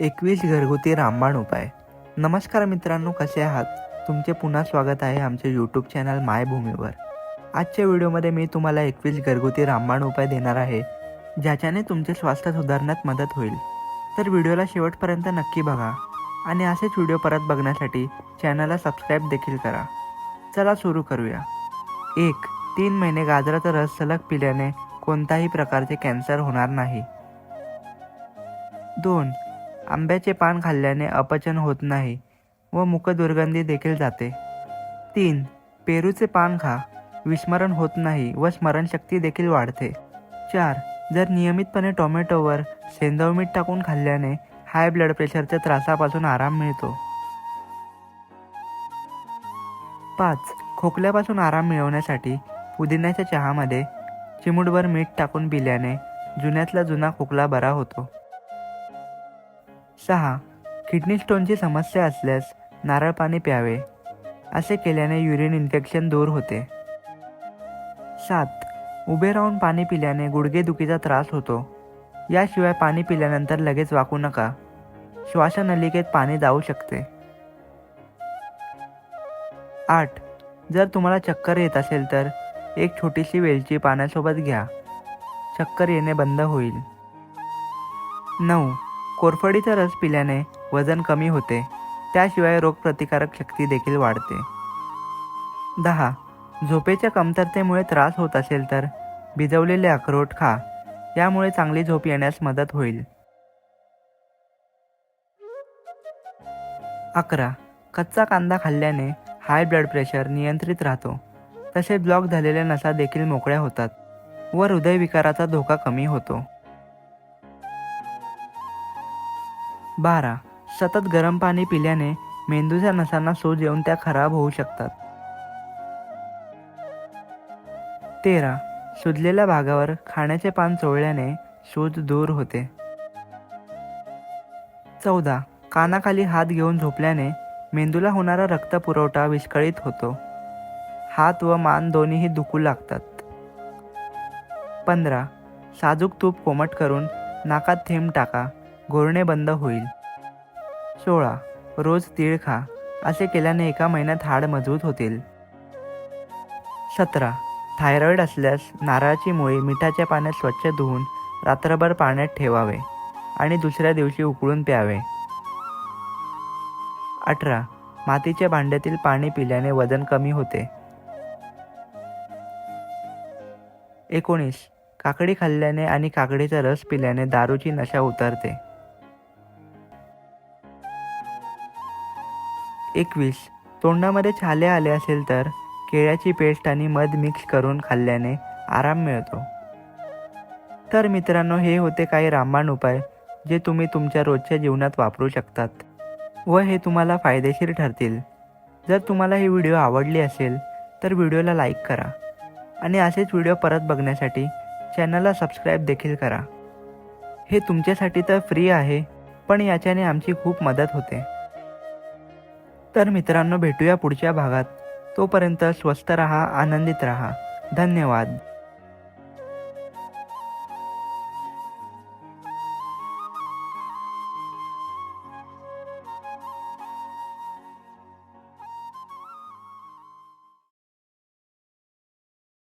एकवीस घरगुती रामबाण उपाय. नमस्कार मित्रांनो कसे आहात? तुमचे पुन्हा स्वागत आहे आमच्या यूट्यूब चॅनल मायभूमीवर. आजच्या व्हिडिओमध्ये मी तुम्हाला एकवीस घरगुती रामबाण उपाय देणार आहे ज्याच्याने तुमचे स्वास्थ्य सुधारण्यात मदत होईल. तर व्हिडिओला शेवटपर्यंत नक्की बघा आणि असेच व्हिडिओ परत बघण्यासाठी चॅनलला सबस्क्राईब देखील करा. चला सुरू करूया. एक तीन महिने गाजराचा रस सलग पिल्याने कोणताही प्रकारचे कॅन्सर होणार नाही. दोन आंब्याचे पान खाल्ल्याने अपचन होत नाही व मुखदुर्गंधी देखील जाते. तीन पेरूचे पान खा. विस्मरण होत नाही व स्मरणशक्ती देखील वाढते. चार जर नियमितपणे टोमॅटोवर सेंदव मीठ टाकून खाल्ल्याने हाय ब्लड प्रेशरच्या त्रासापासून आराम मिळतो. पाच खोकल्यापासून आराम मिळवण्यासाठी पुदिन्याच्या चहामध्ये चिमूटभर मीठ टाकून पिल्याने जुन्यातला जुना खोकला बरा होतो. सहा किडनी स्टोनची समस्या असल्यास नारळ पाणी प्यावे असे केल्याने युरिन इन्फेक्शन दूर होते. सात उभे राहून पाणी पिल्याने गुडघेदुखीचा त्रास होतो. याशिवाय पाणी पिल्यानंतर लगेच वाकू नका. श्वासनलिकेत पाणी जाऊ शकते. आठ जर तुम्हाला चक्कर येत असेल तर एक छोटीशी वेलची पाण्यासोबत घ्या. चक्कर येणे बंद होईल. नऊ कोरफडीचा रस पिल्याने वजन कमी होते. त्याशिवाय रोगप्रतिकारक शक्ती देखील वाढते. दहा. झोपेच्या कमतरतेमुळे त्रास होत असेल तर भिजवलेले अक्रोट खा. यामुळे चांगली झोप येण्यास मदत होईल. अकरा. कच्चा कांदा खाल्ल्याने हाय ब्लड प्रेशर नियंत्रित राहतो. तसेच ब्लॉक झालेल्या नसा देखील मोकळ्या होतात व हृदयविकाराचा धोका कमी होतो. बारा. सतत गरम पाणी पिल्याने मेंदूच्या नसांना सूज येऊन त्या खराब होऊ शकतात. तेरा. सुजलेल्या भागावर खाण्याचे पान चोळल्याने सूज दूर होते. चौदा. कानाखाली हात घेऊन झोपल्याने मेंदूला होणारा रक्तपुरवठा विस्कळीत होतो. हात व मान दोन्हीही दुखू लागतात. पंधरा. साजूक तूप कोमट करून नाकात थेंब टाका. घोरणे बंद होईल. सोळा. रोज तीळ खा. असे केल्याने एका महिन्यात हाड मजबूत होतील. सतरा. थायरॉईड असल्यास नारळाची मुळी मिठाच्या पाण्यात स्वच्छ धुवून रात्रभर पाण्यात ठेवावे आणि दुसऱ्या दिवशी उकळून प्यावे. अठरा. मातीच्या भांड्यातील पाणी पिल्याने वजन कमी होते. एकोणीस. काकडी खाल्ल्याने आणि काकडीचा रस पिल्याने दारूची नशा उतरते. एकवीस. तोंडामध्ये छाले आले असेल तर केळ्याची पेस्ट आणि मध मिक्स करून खाल्ल्याने आराम मिळतो. तर मित्रांनो हे होते काही रामबाण उपाय जे तुम्ही तुमच्या रोजच्या जीवनात वापरू शकतात व हे तुम्हाला फायदेशीर ठरतील. जर तुम्हाला ही व्हिडिओ आवडली असेल तर व्हिडिओला लाईक करा आणि असेच व्हिडिओ परत बघण्यासाठी चॅनलला सबस्क्राईब देखील करा. हे तुमच्यासाठी तर फ्री आहे पण याच्याने आमची खूप मदत होते. तर मित्रांनो भेटूया पुढच्या भागात. तोपर्यंत स्वस्त रहा आनंदित रहा. धन्यवाद.